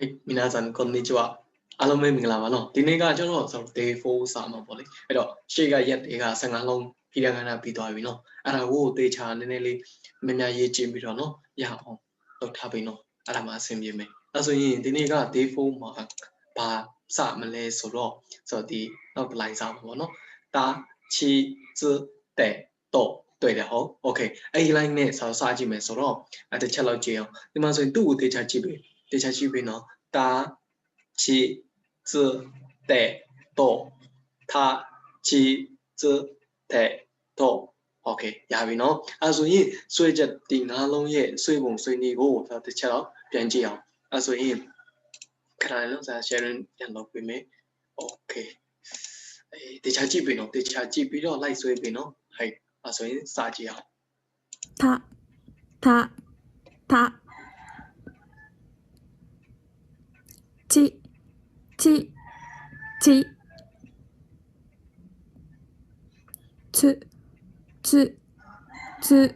ဟေးမီနာဆန်ကွန်နီချွာအားလုံးပဲမင်္ဂလာပါနော်ဒီနေ့ကကျွန်တော်ဆို day 4စာမှာပေါ့လေအဲ့တော့ရှေ့ကရက်တွေက15လုံးဖြည့်ရကဏ္ဍပြီးသွားပြီနော်အဲ့ဒါကိုသေချာနည်းနည်းလေးမညာရေးကြည့်ပြီးတော့နော်ရအောင်လုပ်ထားပေးနော်အဲ့ဒါမှအဆင်ပြေမယ်အဲ့ဆိုရင်ဒီနေ့က day 4မှာဘာစမလဲဆိုတော့ဆိုတော့ဒီနောက်တစ်လိုင်းစာပါပေါ့နော်တာချီဇတဲ့တော့တွေ့တယ်ဟုတ် okay အဲ့ဒီ line နဲ့စာစကြည့်မယ်ဆိုတော့အဲ့တစ်ချက်လောက်ကြည့်အောင်ဒီမှာဆိုရင်သူ့ကိုသေချာကြည့်ပေး 第下几遍哦，다七字대도타七字대도 OK，下面哦，啊，所以随着电脑农业随风随你我，它的吃了变质哦，啊，所以看来侬在写人电脑里面，OK，诶，底下几遍哦，底下几遍哦，来随便哦，系，啊，所以啥子哦？他，他，他。ち、ち、ち、つ、つ、つ、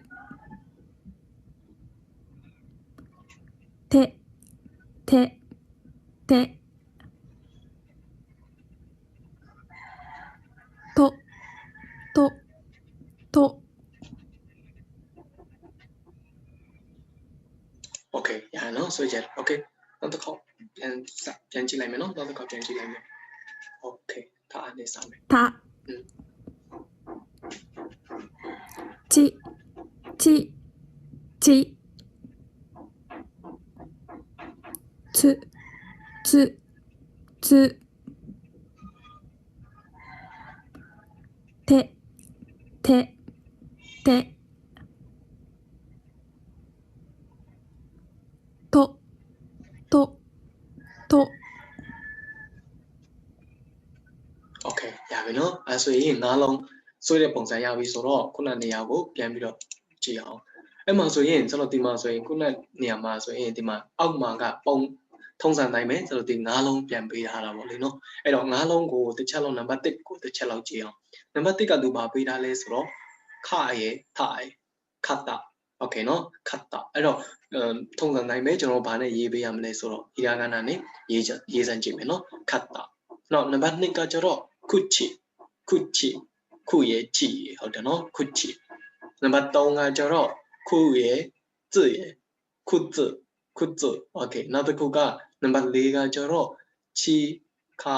て、て、て、と、と、と。Okay, ya no, soy Jer. Okay, tanto call. ပြန်စပြန်ကြည့်လိုက်မယ်နော်နောက်တစ်ခေါက်ပြန်ကြည့်လိုက်မယ် okay ဒါအနေစားမယ် たうんちちちつつつててて ဆိုရင်ငါးလုံးဆွဲတဲ့ပုံစံရပြီဆိုတော့ခုနနေရာကိုပြန်ပြီးတော့ကြည့်အောင်အဲ့မှာဆိုရင်ကျွန်တော်ဒီမှာဆိုရင်ခုနနေရာမှာဆိုရင်ဒီမှာအောက်မှာကပုံထုံးစံတိုင်းပဲကျွန်တော်ဒီငါးလုံးပြန်ပေးထားတာပေါ့လေနော်အဲ့တော့ငါးလုံးကိုတစ်ချက်လုံးနံပါတ်1ကိုတစ်ချက်လောက်ကြည့်အောင်နံပါတ်1ကသူဘာပေးထားလဲဆိုတော့ခရဲထရဲခတ်တာโอเคเนาะခတ်တာအဲ့တော့ထုံးစံတိုင်းပဲကျွန်တော်ဘာနဲ့ရေးပေးရမလဲဆိုတော့ဟီရာဂနာနဲ့ရေးချရေးစမ်းကြည့်မယ်เนาะခတ်တာနောက်နံပါတ်2ကကျတော့ခုချီ ခုချီခုရဲ့ချီဟုတ်တယ်နော်ခုချီနံပါတ်3ကကျတော့ခုရဲ့字ရဲ့ခု字ခု字 okay နောက်တစ်ခုကနံပါတ်4ကကျတော့ချီခါ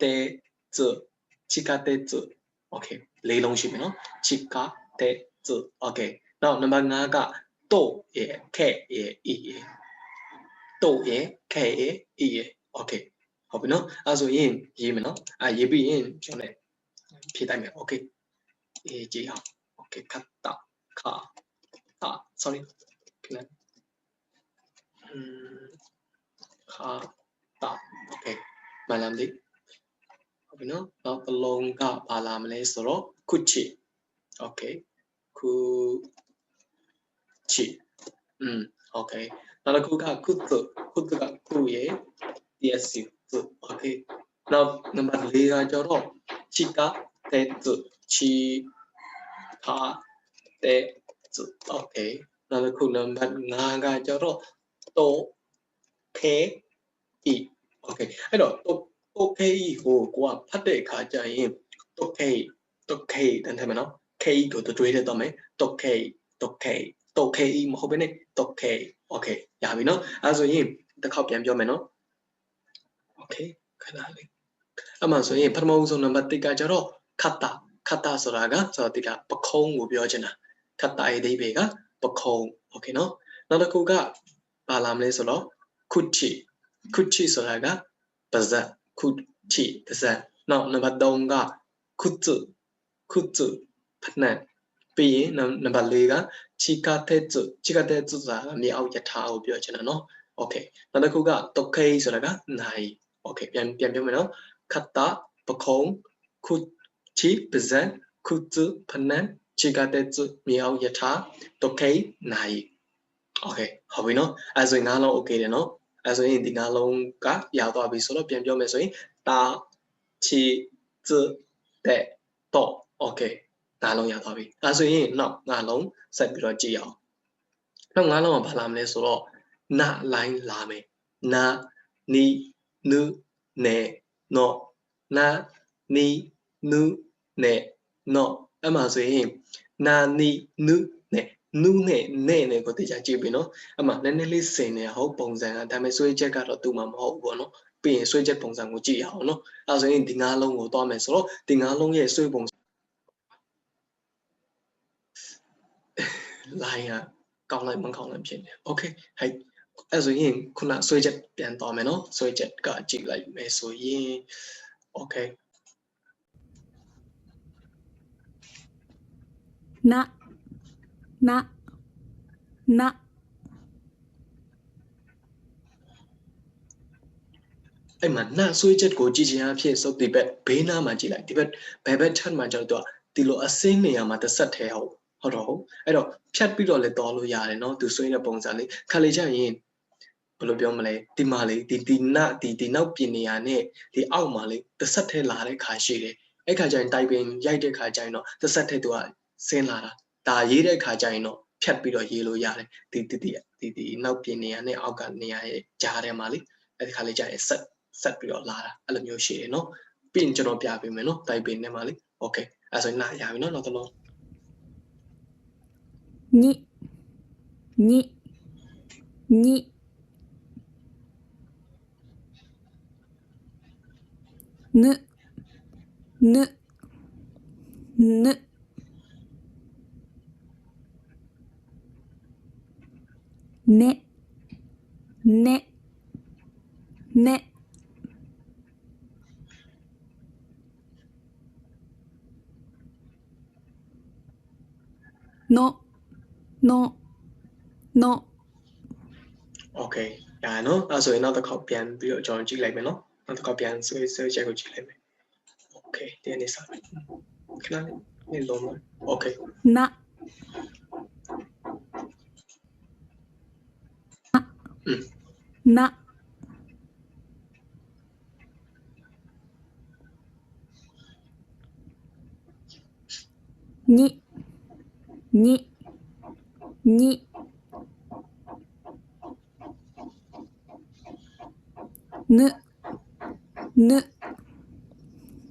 တဲ字ချီခါတဲ字 okay လေးလုံးရှိပြီနော်ချီခါတဲ字 okay နောက်နံပါတ်5ကတော့ရဲ့ခဲရဲ့အီရဲ့တော့ရဲ့ခဲရဲ့အီရဲ့ okay ဟုတ်ပြီနော်အဲဆိုရင်ရေးမယ်နော်အဲရေးပြီးရင်ကျွန်တော် 替代名 OK， 예, 지 형, 오케이 갔다 가, 다 sorry, 그래, 음, 갔다 오케이 말 남디. 그러면 바블론가 바람레스로 쿠치 오케이 쿠치 음 오케이 나라 쿠가 쿠트 쿠트가 쿠예 DSU 오케이 나 넘버 4가 저로 치카 ကျတော့ချီကာတဲ字ချီကာတဲ字 OK နောက်တစ်ခုနံပါတ်၅ကကျတော့တိုခဲအီ OK အဲ့တော့တိုတိုခဲအီကိုကိုကဖတ်တဲ့အခါကျရင်တိုခဲတိုခဲတန်တယ်မနော်ခဲအီကိုတွေးရတော့မယ်တိုခဲတိုခဲတိုခဲအီမဟုတ်ဘဲနဲ့တိုခဲ OK ရပြီနော်အဲဆိုရင်တစ်ခေါက်ပြန်ပြောမယ်နော် okay ခဏလေးအမှဆိုရင်ပထမဆုံးနံပါတ်1ကကျတော့ ခတ္တခတ္တဆိုတာကဆိုတော့ဒီကပခုံးကိုပြောချင်တာခတ္တရဲ့အဓိပ္ပာယ်ကပခုံးโอเคနော်နောက်တစ်ခုကဘာလာမလဲဆိုတော့ခုချိခုချိဆိုတာကပါဇက်ခုချိပါဇက်နောက်နံပါတ်3ကခုတုခုတုဖနက်ပြီးရင်နံပါတ်4ကချီကတဲ့စုချီကတဲ့စုဆိုတာမြေအောက်ယထာကိုပြောချင်တာနော်โอเคနောက်တစ်ခုကတုတ်ခိဆိုတာကနိုင်โอเคပြန်ပြန်ပြောမယ်နော်ခတ္တပခုံးခု တိပဇံခုတုဖနံချိကတဲ့သူမြေအောင်ယထာဒုခိနိုင်โอเคဟုတ်ပြီเนาะအဲဆိုရင်ငါးလုံးโอเคတယ်เนาะအဲဆိုရင်ဒီငါးလုံးကရသွားပြီဆိုတော့ပြန်ပြောမယ်ဆိုရင်တာချီဇတဲ့တော့โอเคငါးလုံးရသွားပြီအဲဆိုရင်နောက်ငါးလုံးဆက်ပြီးတော့ကြည့်အောင်နောက်ငါးလုံးကဘာလာမလဲဆိုတော့နာလိုင်းလာမယ်နာနီနုနေနောနာနီ nu ne no အဲ့မှာဆိုရင်နာနီနုနဲ့နုနဲ့နဲ့နဲ့ကိုတရားကြည့်ပြီနော်အဲ့မှာနည်းနည်းလေးစင်နေဟုတ်ပုံစံကဒါပေမဲ့ဆွဲချက်ကတော့တူမှာမဟုတ်ဘူးပေါ့နော်ပြီးရင်ဆွဲချက်ပုံစံကိုကြည့်ရအောင်နော်အဲ့ဆိုရင်ဒီငါးလုံးကိုသွားမယ်ဆိုတော့ဒီငါးလုံးရဲ့ဆွဲပုံ line ကကောင်းလိုက်မကောင်းလိုက်ဖြစ်နေ okay ဟဲ့အဲ့ဆိုရင်ခုနဆွဲချက်ပြန်သွားမယ်နော်ဆွဲချက်ကကြည့်လိုက်မယ်ဆိုရင် okay na na na အဲ့မှာနာဆွေးချက်ကိုကြည့်ခြင်းအဖြစ်စုပ်တိဘက်ဘေးနားမှာကြည့်လိုက်ဒီဘက်ဘယ်ဘက်ထပ်မှာကြောက်တော့ဒီလိုအစင်းနေရာမှာတစ်ဆက်ထဲဟုတ်ဟုတ်တော့ဟုတ်အဲ့တော့ဖြတ်ပြီးတော့လဲတော်လို့ရတယ်နော်သူဆွေးတဲ့ပုံစံလေးခါလေကျရင်ဘယ်လိုပြောမလဲဒီမှာလေးဒီဒီနာဒီဒီနောက်ပြင်နေရာနဲ့ဒီအောက်မှာလေးတစ်ဆက်ထဲလာတဲ့ခါရှိတယ်အဲ့ခါကျရင်တိုင်ပင်ရိုက်တဲ့ခါကျရင်တော့တစ်ဆက်ထဲသူက ဆင်းလာတာဒါရေးတဲ့ခါကျရင်တော့ဖြတ်ပြီးတော့ရေးလို့ရတယ်ဒီဒီဒီဒီဒီနောက်ပြင်နေရာနဲ့အောက်ကနေရာရဲ့ကြားထဲမှာလေအဲ့ဒီခါလေးကျရင်ဆက်ဆက်ပြီးတော့လာတာအဲ့လိုမျိုးရှိတယ်နော်ပြီးရင်ကျွန်တော်ပြပေးမယ်နော်တိုင်ပင်ထဲမှာလေโอเคအဲ့ဆိုရင်နားရပြီနော်နောက်တစ်လုံး にににぬぬぬ ね、ね、ね。の、の、の。OK, ya, ¿no? Ah, soy nada copian, pero yo en Chile, ¿no? Nada copian, soy, soy llego Chile. OK, tienes algo. Claro, el lomo. OK. Na. な。に。に。に。ぬ。ぬ。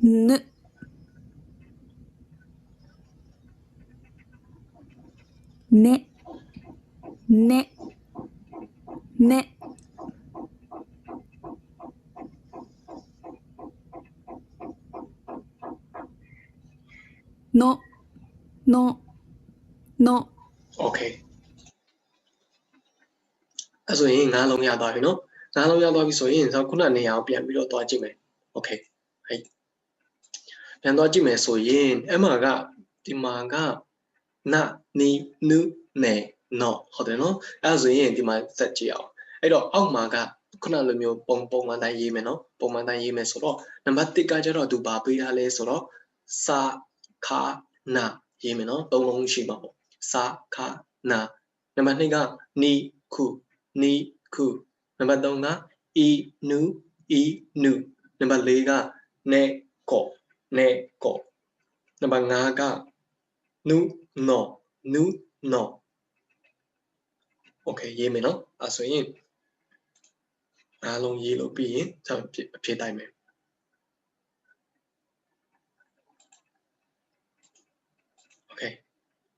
ぬ。ね。ね。ね。no no no okay အဲ့ဆိုရင်ငါးလုံးရသွားပြီနော်ငါးလုံးရသွားပြီဆိုရင်ခုနနေရာကိုပြန်ပြီးတော့သွားကြည့်မယ် okay ဟဲ့ပြန်သွားကြည့်မယ်ဆိုရင်အမကဒီမှာကနနီနုနေနော်ဟုတ်တယ်နော်အဲ့ဆိုရင်ဒီမှာစက်ကြည့်အောင်အဲ့တော့အောက်မှာကခုနလိုမျိုးပုံပုံမှန်တိုင်းရေးမယ်နော်ပုံမှန်တိုင်းရေးမယ်ဆိုတော့နံပါတ်1ကကျတော့သူဘာပေးထားလဲဆိုတော့စာ ခာနာရေးမယ်နော်သုံးလုံးရှိမှာပေါ့စာခာနာနံပါတ်2ကနီခုနီခုနံပါတ်3ကဤနုဤနုနံပါတ်4ကနေကောနေကောနံပါတ်5ကနုနောနုနောโอเคရေးမယ်နော်အဲဆိုရင်အားလုံးရေးလို့ပြီးရင်ဆက်အဖြစ်အဖြစ်တိုင်းမယ် okay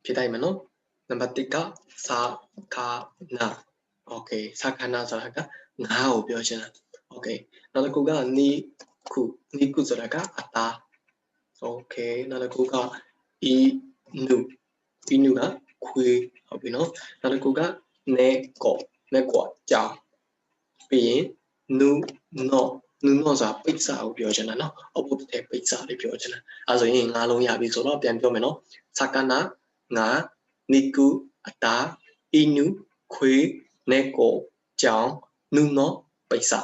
ဖြေတိုင်းမယ်နော်နံပါတ်1ကစာခါနာ okay စာခါနာဆိုတာကငါးကိုပြောချင်တာ okay နောက်တစ်ခုကနီခုနီခုဆိုတာကအသား okay နောက်တစ်ခုက e nu e nu ကခွေးဟုတ်ပြီနော်နောက်တစ်ခုက ne ko ne ko ကြောင်ပြီးရင် nu no နုနောဆိုတာပိတ်စာကိုပြောချင်တာနော်အပုတ်တဲ့ပိတ်စာလေးပြောချင်တာအဲဆိုရင်ငါးလုံးရပြီဆိုတော့ပြန်ပြောမယ်နော်စကနာငါနီကူအတာဤနုခွေနေကောကြောင်နုနောပိတ်စာ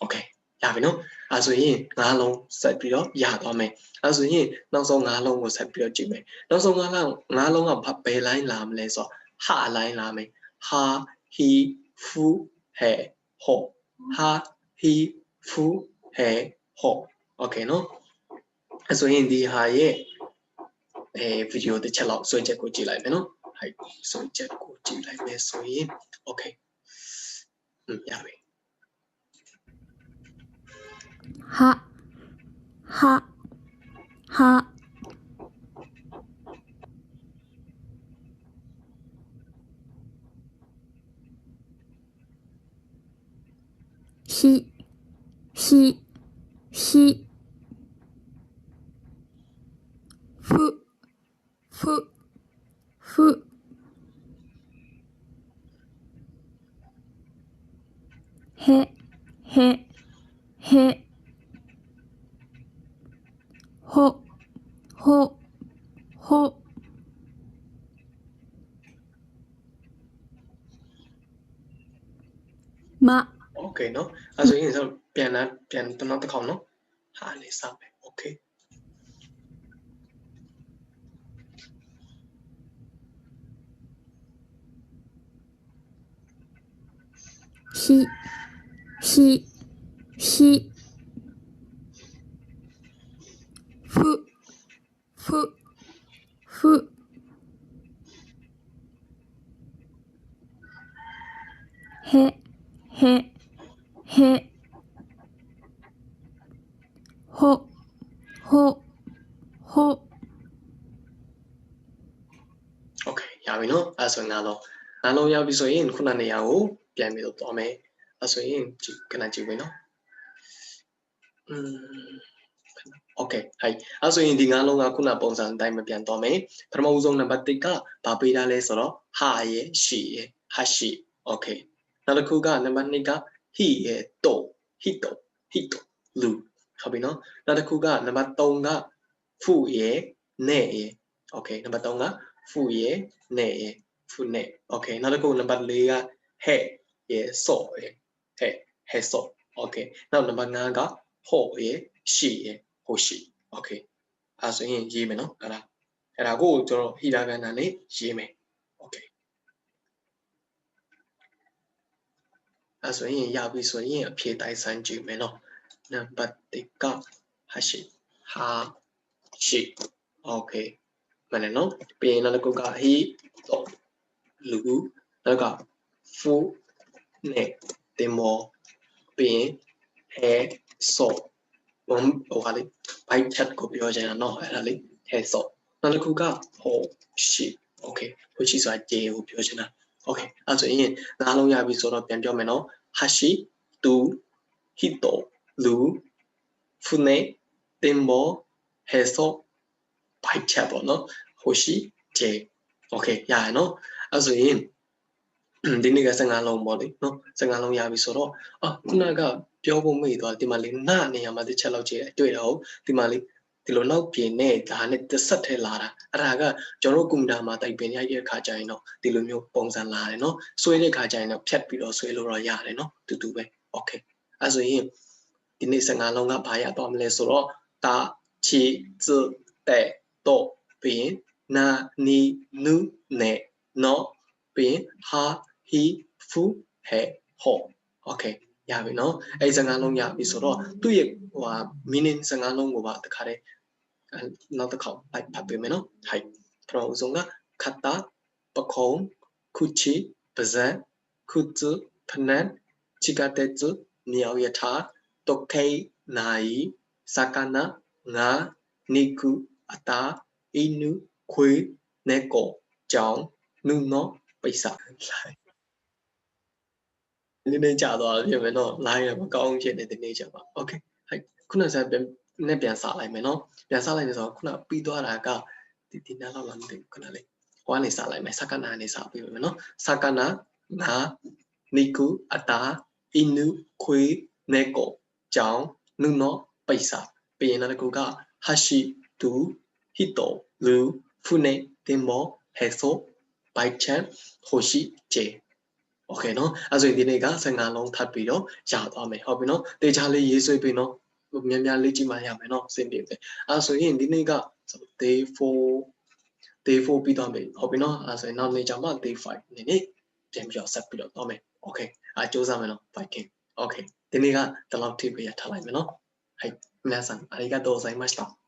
โอเคရပြီနော်အဲဆိုရင်ငါးလုံးဆက်ပြီးတော့ရသွားမယ်အဲဆိုရင်နောက်ဆုံးငါးလုံးကိုဆက်ပြီးတော့ကြည့်မယ်နောက်ဆုံးငါးလုံးငါးလုံးကဘယ်လိုင်းလာမလဲဆိုတော့ဟာလိုင်းလာမယ်ဟာဟီဖူဟဲဟောဟာဟီ fu he ho ok no so in the high အဲဗီဒီယိုတစ်ချက်လောက်ဆွဲချက်ကိုကြည့်လိုက်မယ်နော်ဟုတ်ဆွဲချက်ကိုကြည့်လိုက်မယ်ဆိုရင် okay ရပြီဟာဟာဟာရှိ ひひふふふ。へへへ。ほほほ。ま。โอเคเนาะအဲဆိုရင်ဆိုပြန်လာပြန်တော့နောက်တစ်ခေါက်เนาะဟာနေစမယ်โอเค ひひひふふふへへ ဆိုရင်ငါလုံးငါလုံးရပြီဆိုရင်ခုနနေရာကိုပြန်ပြီးတော့သွားမယ်အဲဆိုရင်ကြည့်ခဏကြည့်မယ်เนาะอืมโอเคဟိုက်အဲဆိုရင်ဒီငါလုံးကခုနပုံစံအတိုင်းမပြန်သွားမယ်ပထမဦးဆုံးနံပါတ်1ကဘာပေးထားလဲဆိုတော့ဟာရဲ့ရှိရဲ့ဟာရှိโอเคနောက်တစ်ခုကနံပါတ်2ကဟိရဲ့တော့ဟိတော့ဟိတော့လူဟုတ်ပြီเนาะနောက်တစ်ခုကနံပါတ်3ကဖူရဲ့နဲ့ရဲ့โอเคနံပါတ်3ကဖူရဲ့နဲ့ရဲ့ funet okay နောက်တစ်ခုနံပါတ်4က he ရယ် so ရယ် he he so okay နောက်နံပါတ်5က ho ရယ် she ရယ် ho she okay အဲဆိုရင်ရေးမယ်နော်အဲ့ဒါအဲ့ဒါကိုကျွန်တော်ဟီရာဂန်နာနဲ့ရေးမယ် okay အဲဆိုရင်ရပြီဆိုရင်အဖြေတိုင်းဆန်းကြည့်မယ်နော်နံပါတ်1က hashi ha she okay မနဲ့နော်ပြီးရင်နောက်တစ်ခုက he so လူနောက်ကဖူနဲ့တင်မောပြီးရင်ဟဲဆော့ဘုံဟိုဟာလေဘိုက်ချက်ကိုပြောချင်တာเนาะအဲ့ဒါလေဟဲဆော့နောက်တစ်ခုကဟိုရှိโอเคဟိုရှိဆိုတာဂျေကိုပြောချင်တာโอเคအဲ့ဆိုရင်ငါးလုံးရပြီဆိုတော့ပြန်ပြောမယ်เนาะဟာရှိတူဟီတိုလူဖူနေတင်မောဟဲဆော့ဘိုက်ချက်ပေါ့เนาะဟိုရှိဂျေโอเคရရနော် အဲ့ဆိုရင်ဒီနေ့က15လုံးပေါ့လေနော်15လုံးရပြီဆိုတော့အာခုနကပြောဖို့မေ့သွားဒီမှာလေးနနေရာမှာတစ်ချက်လောက်ကြည့်တွေ့တော့ဒီမှာလေးဒီလိုနောက်ပြင်နဲ့ဒါနဲ့တစ်ဆက်ထဲလာတာအဲ့ဒါကကျွန်တော်ကွန်ပျူတာမှာတိုင်ပင်ရိုက်တဲ့အခါကျရင်တော့ဒီလိုမျိုးပုံစံလာတယ်နော်ဆွဲတဲ့အခါကျရင်တော့ဖြတ်ပြီးတော့ဆွဲလို့တော့ရတယ်နော်တူတူပဲโอเคအဲ့ဆိုရင်ဒီနေ့15လုံးကဘာရသွားမလဲဆိုတော့တာချီဇတဲ့တော့ပြီးရင်နာနီနုနဲ့ နော်ပြီးရင်ဟာဟီဖူဟဲဟောโอเคရပြီနော်အဲ့စကားလုံးရပြီဆိုတော့သူ့ရဲ့ဟိုဟာ meaning စကားလုံးကိုပါတခါတည်းနောက်တစ်ခေါက်လိုက်ဖတ်ပေးမယ်နော်ဟိုက်ပထမဆုံးကခတ်တာပခုံးခုချီပါဇက်ခုဇဖနန်ချီကတဲ့ဇမြောက်ယထာတုတ်ခိနိုင်စကနာငါနိကုအတာအင်းနုခွေနဲ့ကောကြောင် နုနောပိစာလိုက်နည်းနည်းကြာသွားဖြစ်မယ်နော် line ရမကောင်းဖြစ်နေတဲ့နေ့ကြာပါ okay ဟိုက်ခုနကပြန်နဲ့ပြန်စလိုက်မယ်နော်ပြန်စလိုက်နေဆိုတော့ခုနပြီးသွားတာကဒီဒီနားလောက်လာမသိဘူးခုနလေးဟိုကနေစလိုက်မယ်စကနာနေစပြီးမယ်နော်စကနာငါနီကူအတာအင်းနုခွေနဲ့ကောကြောင်နုနောပိစာပြီးရင်နောက်တစ်ခုကဟာရှိတူဟီတိုလူဖုနေတင်မောဟဲဆို ဘိုက်ချန်ဟိုရှိဂျေโอเคเนาะအဲဆိုရင်ဒီနေ့က15လုံးထပ်ပြီးတော့ရသွားမယ်ဟုတ်ပြီเนาะတေချာလေးရေးဆွဲပြီးเนาะများများလေ့ကြည့်မှရမယ်เนาะစင်ပြေတယ်အဲဆိုရင်ဒီနေ့က day 4 day 4ပြီးသွားပြီဟုတ်ပြီเนาะအဲဆိုရင်နောက်နေ့ကျမှ day 5နေ့နေ့ပြန်ပြီးတော့ဆက်ပြီးတော့သွားမယ်โอเคအဲစူးစမ်းမယ်เนาะ Viking โอเคဒီနေ့ကဒီလောက်ထိပဲရထားလိုက်မယ်เนาะはい皆さんありがとうございました